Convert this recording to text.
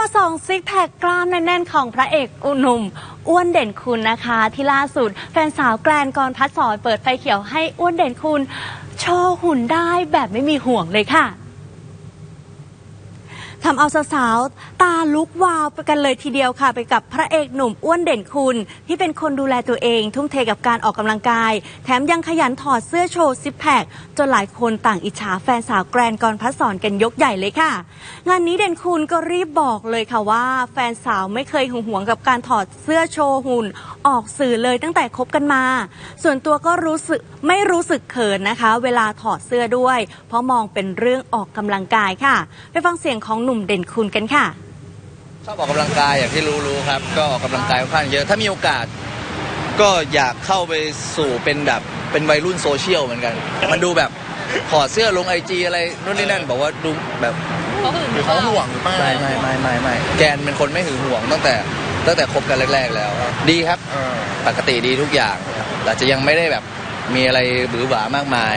มาส่องซิกแพคกล้ามแน่นๆ ของพระเอกอุหนุ่ม อ้วนเด่นคุณนะคะ ที่ล่าสุด แฟนสาวแกรนกรพัดสอนเปิดไฟเขียวให้อ้วนเด่นคุณ โชว์หุ่นได้แบบไม่มีห่วงเลยค่ะ ทำเอาสาวๆตาลุกวาวไปกันเลยทีเดียวค่ะ ไปกับพระเอกหนุ่มอ้วนเด่นคุณ ที่เป็นคนดูแลตัวเอง ทุ่มเทกับการออกกำลังกาย แถมยังขยันถอดเสื้อโชว์ซิปแพคจนหลายคนต่างอิจฉาแฟนสาวแกรนกรพัดสอนกันยกใหญ่เลยค่ะ งานนี้เด่นคุณก็รีบบอกเลยค่ะว่า แฟนสาวไม่เคยหึงหวงกับการถอดเสื้อโชว์หุ่น ออกสื่อเลยตั้งแต่คบกันมา ส่วนตัวก็รู้สึกไม่รู้สึกเขินนะคะ เวลาถอดเสื้อด้วย เพราะมองเป็นเรื่องออกกำลังกายค่ะ ไปฟังเสียงของหนุ่มเด่นคุณกันค่ะ ชอบออกกำลังกายอย่างที่รู้รู้ครับ ก็ออกกำลังกายค่อนข้างเยอะถ้ามีโอกาส ก็อยากเข้าไปสู่เป็นแบบเป็นวัยรุ่นโซเชียลเหมือนกัน มันดูแบบถอดเสื้อลงไอจีอะไรนู่นนี่นั่นบอกว่าดูแบบหรือเขาห่วงหรือเปล่าไม่ไม่ไม่ไม่ไม่แกนเป็นคนไม่หึงหวงตั้งแต่ตั้งแต่คบกันแรก ๆ แล้ว ดีครับเออปกติดีทุกอย่างแต่จะยังไม่ได้แบบมีอะไรบือหวามากมาย